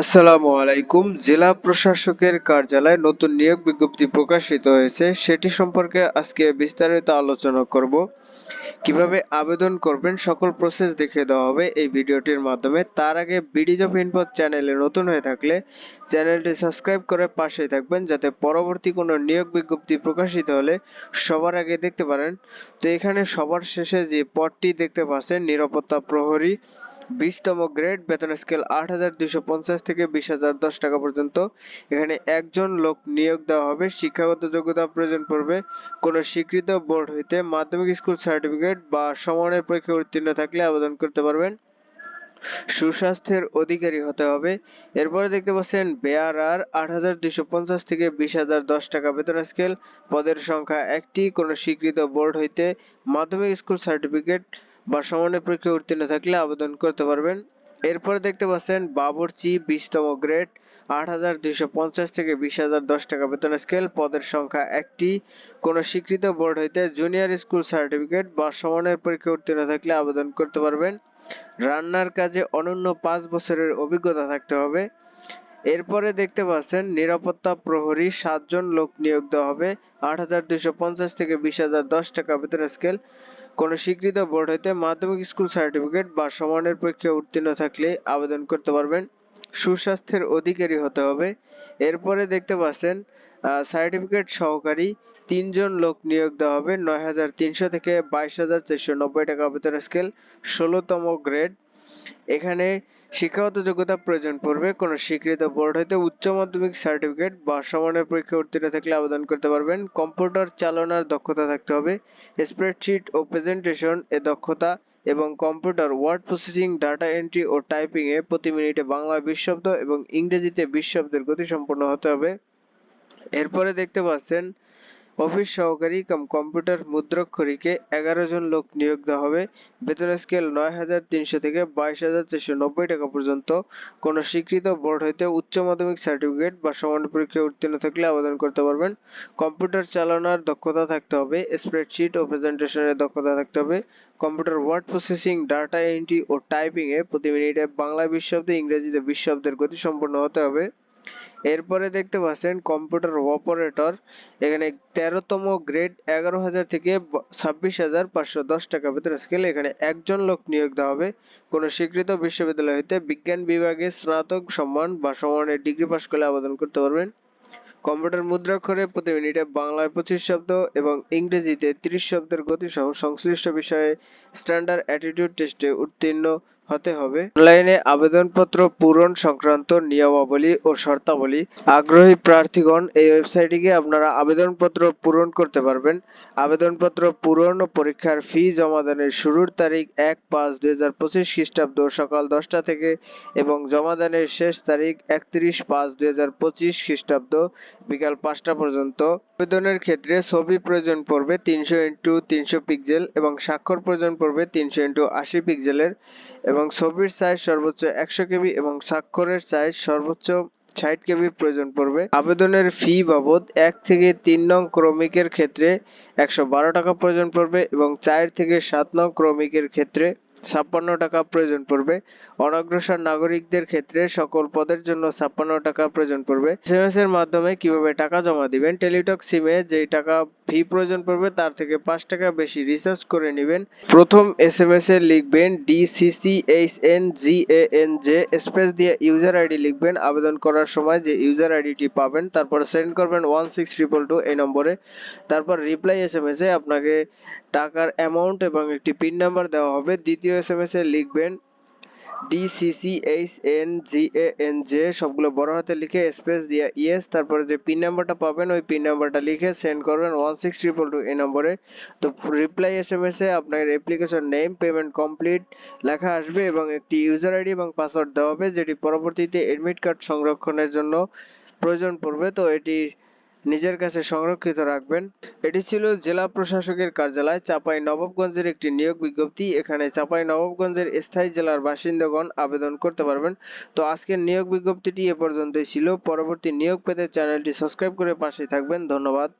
আসসালামু আলাইকুম। জেলা প্রশাসকের কার্যালয়ে নতুন নিয়োগ বিজ্ঞপ্তি প্রকাশিত হয়েছে। সেটি সম্পর্কে আজকে বিস্তারিত আলোচনা করব। কীভাবে আবেদন করবেন, সকল প্রসেস দেখিয়ে দেওয়া হবে এই ভিডিওটির মাধ্যমে। তার আগে বিডিজ অফ ইনপদ চ্যানেলে নতুন হয়ে থাকলে চ্যানেলটি সাবস্ক্রাইব করে পাশেই থাকবেন, যাতে পরবর্তী কোনো নিয়োগ বিজ্ঞপ্তি প্রকাশিত হলে সবার আগে দেখতে পারেন। তো এখানে সবার শেষে যে পদটি দেখতে পাচ্ছেন, নিরাপত্তা প্রহরী বিশতম গ্রেড, বেতন স্কেল আট হাজার দুইশো পঞ্চাশ থেকে বিশ হাজার দশ টাকা পর্যন্ত। এখানে একজন লোক নিয়োগ দেওয়া হবে। শিক্ষাগত যোগ্যতা প্রয়োজন পড়বে। কোনো স্বীকৃত বোর্ড হইতে মাধ্যমিক স্কুল সার্টিফিকেট বা সমানের পরীক্ষায় উত্তীর্ণ থাকলে আবেদন করতে পারবেন। সুস্বাস্থ্যের অধিকারী হতে হবে। এরপরে দেখতে পাচ্ছেন, বেয়ারার আট হাজার দুইশো পঞ্চাশ থেকে বিশ হাজার দশ টাকা বেতন স্কেল। পদের সংখ্যা একটি। কোনো স্বীকৃত বোর্ড হইতে মাধ্যমিক স্কুল সার্টিফিকেট বা সমানের পরীক্ষায় উত্তীর্ণ থাকলে আবেদন করতে পারবেন। এরপরে দেখতে পাচ্ছেন বাবুর্চি বিশতম গ্রেড, আট হাজার দুইশো পঞ্চাশ থেকে বিশ হাজার দশ টাকা বেতন স্কেল, পদের সংখ্যা একটি। কোনো স্বীকৃত বোর্ড হইতে জুনিয়র স্কুল সার্টিফিকেট বা সমানের পরীক্ষায় উত্তীর্ণ থাকলে আবেদন করতে পারবেন। রান্নার কাজে অনন্য পাঁচ বছরের অভিজ্ঞতা থাকতে হবে। এরপরে দেখতে পাচ্ছেন, নিরাপত্তা প্রহরী সাতজন লোক নিয়োগ দেওয়া হবে। আট হাজার দুইশো পঞ্চাশ থেকে বিশ টাকা বেতন স্কেল কোনো স্বীকৃত বোর্ড হইতে মাধ্যমিক স্কুল সার্টিফিকেট বা সমানের পরীক্ষায় উত্তীর্ণ থাকলে আবেদন করতে পারবেন। সুস্বাস্থ্যের অধিকারী হতে হবে। এরপরে দেখতে পাচ্ছেন সার্টিফিকেট সহকারী তিনজন লোক নিয়োগ দেওয়া হবে। নয় হাজার তিনশো থেকে বাইশ হাজার চারশো নব্বই টাকা বেতন স্কেল ষোলোতম গ্রেড এখানে শিক্ষাগত যোগ্যতা প্রয়োজন পড়বে। কোনো স্বীকৃত বোর্ড হইতে উচ্চ মাধ্যমিক সার্টিফিকেট বা সমানের পরীক্ষায় উত্তীর্ণ থাকলে আবেদন করতে পারবেন। কম্পিউটার চালানোর দক্ষতা থাকতে হবে। স্প্রেডশিট ও প্রেজেন্টেশন এ দক্ষতা এবং computer, word processing, data entry ও টাইপিং এ প্রতি মিনিটে বাংলা বিশ শব্দ এবং ইংরেজিতে বিশ শব্দের গতি সম্পন্ন হতে হবে। এরপরে দেখতে পাচ্ছেন অফিস সহকারী কাম, কম্পিউটার মুদ্রাক্ষরীকে এগারো জন লোক নিয়োগ দেওয়া হবে। বেতন স্কেল নয় হাজার তিনশো থেকে বাইশ হাজার চারশো নব্বই টাকা পর্যন্ত। কোনো স্বীকৃত বোর্ড হইতে উচ্চ মাধ্যমিক সার্টিফিকেট বা সমান পরীক্ষায় উত্তীর্ণ থাকলে আবেদন করতে পারবেন। কম্পিউটার চালানোর দক্ষতা থাকতে হবে। স্প্রেডশিট ও প্রেজেন্টেশনের দক্ষতা থাকতে হবে। Computer word processing, data entry ও টাইপিং এ প্রতি মিনিটে বাংলা বিশ ইংরেজিতে বিশ শব্দের গতি সম্পন্ন হতে হবে। এরপরে দেখতে পাচ্ছেন কম্পিউটার অপারেটর, এখানে তেরোতম গ্রেড এগারো হাজার থেকে ছাব্বিশ হাজার পাঁচশো দশ টাকা বেতন স্কেল এখানে একজন লোক নিয়োগ দেওয়া হবে। কোনো স্বীকৃত বিশ্ববিদ্যালয় হইতে বিজ্ঞান বিভাগে স্নাতক সম্মান বা সমানের ডিগ্রি পাশ করলে আবেদন করতে পারবেন। কম্পিউটার মুদ্রাক্ষরে প্রতি মিনিটে বাংলায় পঁচিশ শব্দ এবং ইংরেজিতে ত্রিশ শব্দের গতি সহ সংশ্লিষ্ট বিষয়ে স্ট্যান্ডার্ড অ্যাটিটিউড টেস্টে উত্তীর্ণ হতে হবে। অনলাইনে আবেদনপত্র পূরণ সংক্রান্ত নিয়মাবলী ও শর্তাবলী। আগ্রহী প্রার্থীগণ এই ওয়েবসাইটে গিয়ে আপনারা আবেদনপত্র পূরণ করতে পারবেন। আবেদনপত্র পূরণ ও পরীক্ষার ফি জমাদানের শুরুর তারিখ এক পাঁচ দুই হাজার পঁচিশ খ্রিস্টাব্দ সকাল দশটা থেকে এবং জমাদানের শেষ তারিখ একত্রিশ পাঁচ দুই হাজার পঁচিশ খ্রিস্টাব্দ বিকাল পাঁচটা পর্যন্ত। আবেদনের ক্ষেত্রে ছবি প্রয়োজন পড়বে তিনশো ইন্টু তিনশো পিক্সেল এবং স্বাক্ষর প্রয়োজন পড়বে তিনশো ইন্টু আশি পিক্সেলের। এবং ছবির সাইজ সর্বোচ্চ একশো কেবি এবং স্বাক্ষরের সাইজ সর্বোচ্চ ষাট কেবি প্রয়োজন পড়বে। আবেদনের ফি বাবদ এক থেকে তিন নং ক্রমিকের ক্ষেত্রে একশো বারো টাকা প্রয়োজন পড়বে এবং চার থেকে সাত নং ক্রমিকের ক্ষেত্রে ছাপ্পান্ন টাকা প্রয়োজন পড়বে। অনগ্রসর নাগরিকদের ক্ষেত্রে সকল পদের জন্য ছাপ্পান্ন টাকা প্রয়োজন পড়বে। এসএমএস এর মাধ্যমে কীভাবে টাকা জমা দিবেন? টেলিটক সিমে যেই টাকা ফি প্রয়োজন পড়বে, তার থেকে পাঁচ টাকা বেশি রিচার্জ করে নেবেন। প্রথম এসএমএস এ লিখবেন ডিসিসিএইচএনজিএএনজে স্পেস দিয়ে ইউজার আইডি লিখবেন। আবেদন করার সময় যে ইউজার আইডিটি পাবেন, তারপর সেন্ড করবেন ওয়ান সিক্স ট্রিপল টু এই নম্বরে। তারপর রিপ্লাই এসএমএস এ আপনাকে টাকার অ্যামাউন্ট এবং একটি পিন নাম্বার দেওয়া হবে। দ্বিতীয় এসএমএস এ লিখবেন ডিসিসিএইচএনজিএএনজে সবগুলো বড় হাতে লিখে স্পেস দিয়ে ইয়েস তারপরে যে পিন নাম্বারটা পাবেন, ওই পিন নাম্বারটা লিখে সেন্ড করবেন ওয়ান সিক্স ট্রিপল টু এই নম্বরে। তো রিপ্লাই এসএমএস এ আপনার অ্যাপ্লিকেশন নেম পেমেন্ট কমপ্লিট লেখা আসবে এবং একটি ইউজার আইডি এবং পাসওয়ার্ড দেওয়া হবে, যেটি পরবর্তীতে এডমিট কার্ড সংরক্ষণের জন্য প্রয়োজন পড়বে। তো এটি নিজের কাছে সংরক্ষিত রাখবেন। এটি ছিল জেলা প্রশাসকের কার্যালয় চাপাই নবাবগঞ্জের একটি নিয়োগ বিজ্ঞপ্তি। এখানে চাপাই নবাবগঞ্জের স্থায়ী জেলার বাসিন্দাগণ আবেদন করতে পারবেন। তো আজকের নিয়োগ বিজ্ঞপ্তিটি এ পর্যন্তই ছিল। পরবর্তী নিয়োগ পেতে চ্যানেলটি সাবস্ক্রাইব করে পাশে থাকবেন। ধন্যবাদ।